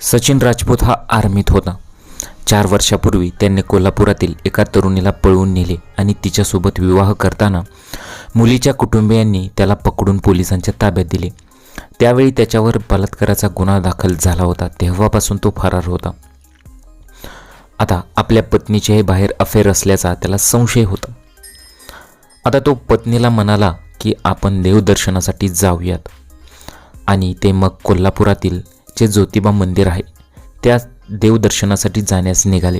सचिन राजपूत हा आर्मीत होता. चार वर्षापूर्वी त्यांनी कोल्हापुरातील एका तरुणीला पळवून नेले आणि तिच्यासोबत विवाह करताना मुलीच्या कुटुंबियांनी त्याला पकडून पोलिसांच्या ताब्यात दिले. त्यावेळी त्याच्यावर बलात्काराचा गुन्हा दाखल झाला होता तेव्हापासून तो फरार होता. आता आपल्या पत्नीच्याही बाहेर अफेअर असल्याचा त्याला संशय होता. आता तो पत्नीला म्हणाला की आपण देवदर्शनासाठी जाऊयात. आणि ते मग कोल्हापुरातील जे ज्योतिबा मंदिर आहे त्या देवदर्शनासाठी जाण्यास निघाले.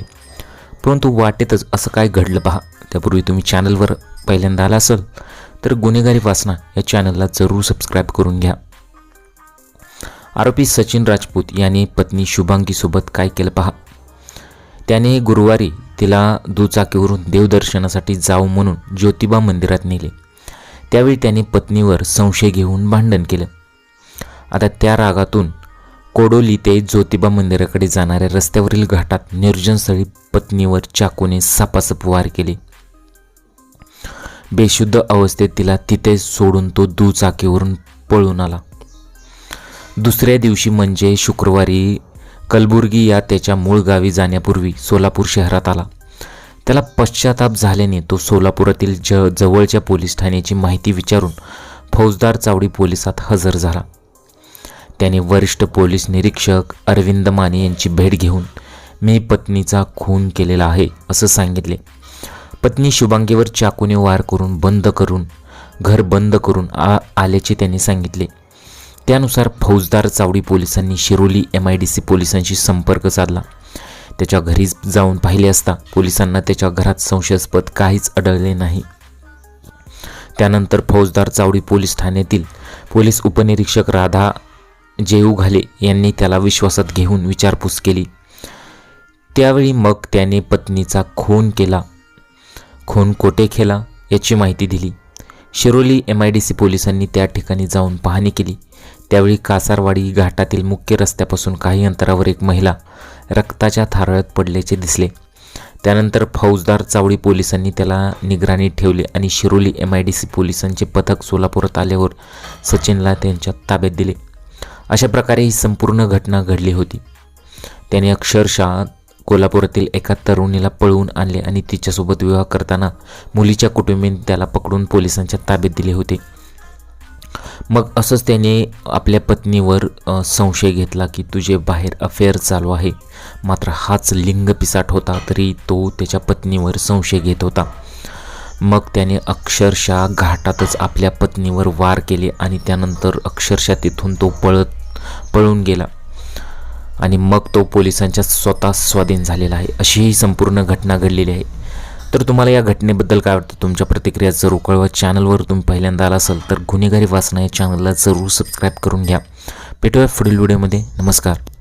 परंतु वाटेतच असं काय घडलं पहा. त्यापूर्वी तुम्ही चॅनलवर पहिल्यांदा आला असाल तर गुन्हेगारी वासना या चॅनलला जरूर सबस्क्राईब करून घ्या. आरोपी सचिन राजपूत यांनी पत्नी शुभांगीसोबत काय केलं पहा. त्याने गुरुवारी तिला दुचाकीवरून देवदर्शनासाठी जाऊ म्हणून ज्योतिबा मंदिरात नेले. त्यावेळी त्याने पत्नीवर संशय घेऊन भांडण केलं. आता त्या रागातून कोडोली ते ज्योतिबा मंदिराकडे जाणाऱ्या रस्त्यावरील घाटात निर्जनस्थळी पत्नीवर चाकूने सापासप वार केले. बेशुद्ध अवस्थेत तिला तिथे सोडून तो दुचाकीवरून पळून आला. दुसऱ्या दिवशी म्हणजे शुक्रवारी कलबुर्गी या त्याच्या मूळ गावी जाण्यापूर्वी सोलापूर शहरात आला. त्याला पश्चाताप झाल्याने तो सोलापुरातील ज जवळच्या पोलीस ठाण्याची माहिती विचारून फौजदार चावडी पोलिसात हजर झाला. त्याने वरिष्ठ पोलीस निरीक्षक अरविंद माने यांची भेट घेऊन मी पत्नीचा खून केलेला आहे असं सांगितले. पत्नी शुभांगीवर चाकूने वार करून बंद करून घर बंद करून आ आल्याचे त्यांनी सांगितले. त्यानुसार फौजदार चावडी पोलिसांनी Shiroli M I D C पोलिसांशी संपर्क साधला. त्याच्या घरी जाऊन पाहिले असता पोलिसांना त्याच्या घरात संशयास्पद काहीच आढळले नाही. त्यानंतर फौजदार चावडी पोलीस ठाण्यातील पोलीस उपनिरीक्षक राधा जेऊ घाले यांनी त्याला विश्वासात घेऊन विचारपूस केली. त्यावेळी मग त्याने पत्नीचा खून केला. खून कोठे केला याची माहिती दिली. Shiroli M I D C पोलिसांनी त्या ठिकाणी जाऊन पाहणी केली. त्यावेळी कासारवाडी घाटातील मुख्य रस्त्यापासून काही अंतरावर एक महिला रक्ताच्या थारळत पडल्याचे दिसले. त्यानंतर फौजदार चावडी पोलिसांनी त्याला निगराणीत ठेवले आणि Shiroli M I D C पोलिसांचे पथक सोलापुरात आल्यावर सचिनला त्यांच्या ताब्यात दिले. अशा प्रकारे ही संपूर्ण घटना घडली होती. त्याने अक्षरशः कोल्हापुरातील एका तरुणीला पळवून आणले आणि तिच्यासोबत विवाह करताना मुलीच्या कुटुंबियांनी त्याला पकडून पोलिसांच्या ताब्यात दिले होते. मग असंच त्याने आपल्या पत्नीवर संशय घेतला की तुझे बाहेर अफेअर चालू आहे. मात्र हाच लिंग पिसाट होता तरी तो त्याच्या पत्नीवर संशय घेत होता. मग त्याने अक्षरशः घाटातच आपल्या पत्नीवर वार केले आणि त्यानंतर अक्षरशः तिथून तो पळत पळून गेला. आणि मग तो पोलिसांच्या स्वतः स्वाधीन झालेला आहे. अशी ही संपूर्ण घटना घडलेली आहे. तर तुम्हाला या घटनेबद्दल काय वाटतं? तुमच्या प्रतिक्रिया जर उकळवा चॅनलवर तुम्ही पहिल्यांदा आला असाल तर गुन्हेगारी वाचना या चॅनलला जरूर सबस्क्राईब करून घ्या. भेटूया पुढील व्हिडिओमध्ये नमस्कार.